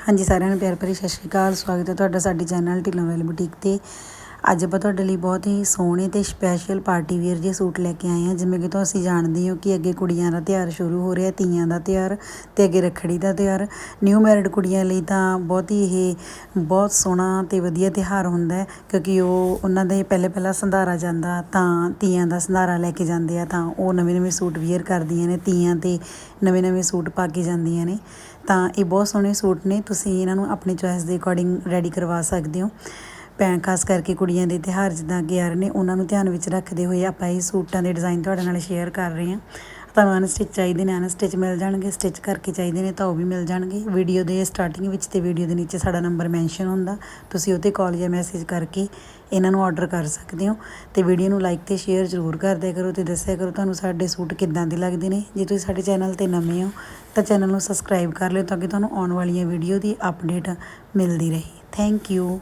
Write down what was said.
ਹਾਂਜੀ, ਸਾਰਿਆਂ ਨੂੰ ਪਿਆਰ ਭਰੀ ਸਤਿ ਸ਼੍ਰੀ ਅਕਾਲ। ਸਵਾਗਤ ਹੈ ਤੁਹਾਡਾ ਸਾਡੇ ਚੈਨਲ ਢਿੱਲੋਂ ਵਾਲੀ ਬੁਟੀਕ ਤੇ। ਅੱਜ ਆਪਾਂ ਤੁਹਾਡੇ ਲਈ ਬਹੁਤ ਹੀ ਸੋਹਣੇ ਤੇ ਸਪੈਸ਼ਲ ਪਾਰਟੀ ਵੇਅਰ ਜਿਹੇ ਸੂਟ ਲੈ ਕੇ ਆਏ ਹਾਂ, ਜਿਵੇਂ ਕਿ ਤੁਸੀਂ ਜਾਣਦੇ ਹੋ ਕਿ ਅੱਗੇ ਕੁੜੀਆਂ ਦਾ ਤਿਉਹਾਰ ਸ਼ੁਰੂ ਹੋ ਰਿਹਾ, ਤੀਆਂ ਦਾ ਤਿਉਹਾਰ ਤੇ ਅੱਗੇ ਰੱਖੜੀ ਦਾ ਤਿਉਹਾਰ। ਨਿਊ ਮੈਰਿਡ ਕੁੜੀਆਂ ਲਈ ਤਾਂ ਬਹੁਤ ਹੀ ਇਹ ਬਹੁਤ ਸੋਹਣਾ ਤੇ ਵਧੀਆ ਤਿਉਹਾਰ ਹੁੰਦਾ ਹੈ, ਕਿਉਂਕਿ ਉਹ ਉਹਨਾਂ ਦੇ ਪਹਿਲੇ ਪਹਿਲਾ ਸੰਧਾਰਾ ਜਾਂਦਾ, ਤਾਂ ਤੀਆਂ ਦਾ ਸੰਧਾਰਾ ਲੈ ਕੇ ਜਾਂਦੇ ਆ, ਤਾਂ ਉਹ ਨਵੇਂ ਨਵੇਂ ਸੂਟ ਵੇਅਰ ਕਰਦੀਆਂ ਨੇ, ਤੀਆਂ ਤੇ ਨਵੇਂ ਨਵੇਂ ਸੂਟ ਪਾ ਕੇ ਜਾਂਦੀਆਂ ਨੇ। ਤਾਂ ਇਹ ਬਹੁਤ ਸੋਹਣੇ ਸੂਟ ਨੇ, ਤੁਸੀਂ ਇਹਨਾਂ ਨੂੰ ਆਪਣੀ ਚੋਇਸ ਦੇ ਅਕੋਰਡਿੰਗ ਰੈਡੀ ਕਰਵਾ ਸਕਦੇ ਹੋ। ਭੈਣ, ਖਾਸ ਕਰਕੇ ਕੁੜੀਆਂ ਦੇ ਤਿਉਹਾਰ ਜਿੱਦਾਂ ਅੱਗੇ ਆ ਰਹੇ ਨੇ, ਉਹਨਾਂ ਨੂੰ ਧਿਆਨ ਵਿੱਚ ਰੱਖਦੇ ਹੋਏ ਆਪਾਂ ਇਹ ਸੂਟਾਂ ਦੇ ਡਿਜ਼ਾਈਨ ਤੁਹਾਡੇ ਨਾਲ ਸ਼ੇਅਰ ਕਰ ਰਹੇ ਹਾਂ। ਤੁਹਾਨੂੰ ਅਨਸਟਿਚ ਚਾਹੀਦੇ ਨੇ ਅਨਸਟਿਚ ਮਿਲ ਜਾਣਗੇ ਸਟਿਚ ਕਰਕੇ ਚਾਹੀਦੇ ਨੇ ਤਾਂ ਉਹ ਵੀ ਮਿਲ ਜਾਣਗੇ। ਵੀਡੀਓ ਦੇ ਸਟਾਰਟਿੰਗ ਵਿੱਚ ਤੇ ਵੀਡੀਓ ਦੇ ਨੀਚੇ ਸਾਡਾ ਨੰਬਰ ਮੈਂਸ਼ਨ ਹੁੰਦਾ, ਤੁਸੀਂ ਉਹ 'ਤੇ ਕਾਲ ਜਾਂ ਮੈਸੇਜ ਕਰਕੇ ਇਹਨਾਂ ਨੂੰ ਆਰਡਰ ਕਰ ਸਕਦੇ ਹੋ। ਤੇ ਵੀਡੀਓ ਨੂੰ ਲਾਈਕ ਤੇ ਸ਼ੇਅਰ ਜ਼ਰੂਰ ਕਰਦਿਆ ਕਰੋ ਤੇ ਦੱਸਿਆ ਕਰੋ ਤੁਹਾਨੂੰ ਸਾਡੇ ਸੂਟ ਕਿੱਦਾਂ ਦੇ ਲੱਗਦੇ ਨੇ। ਜੇ ਤੁਸੀਂ ਸਾਡੇ ਚੈਨਲ ਤੇ ਨਵੇਂ ਹੋ, ਤਾਂ ਚੈਨਲ ਨੂੰ ਸਬਸਕ੍ਰਾਈਬ ਕਰ ਲਿਓ ਤਾਂ ਕਿ ਤੁਹਾਨੂੰ ਆਉਣ ਵਾਲੀਆਂ ਵੀਡੀਓ ਦੀ ਅਪਡੇਟ ਮਿਲਦੀ ਰਹੇ। Thank you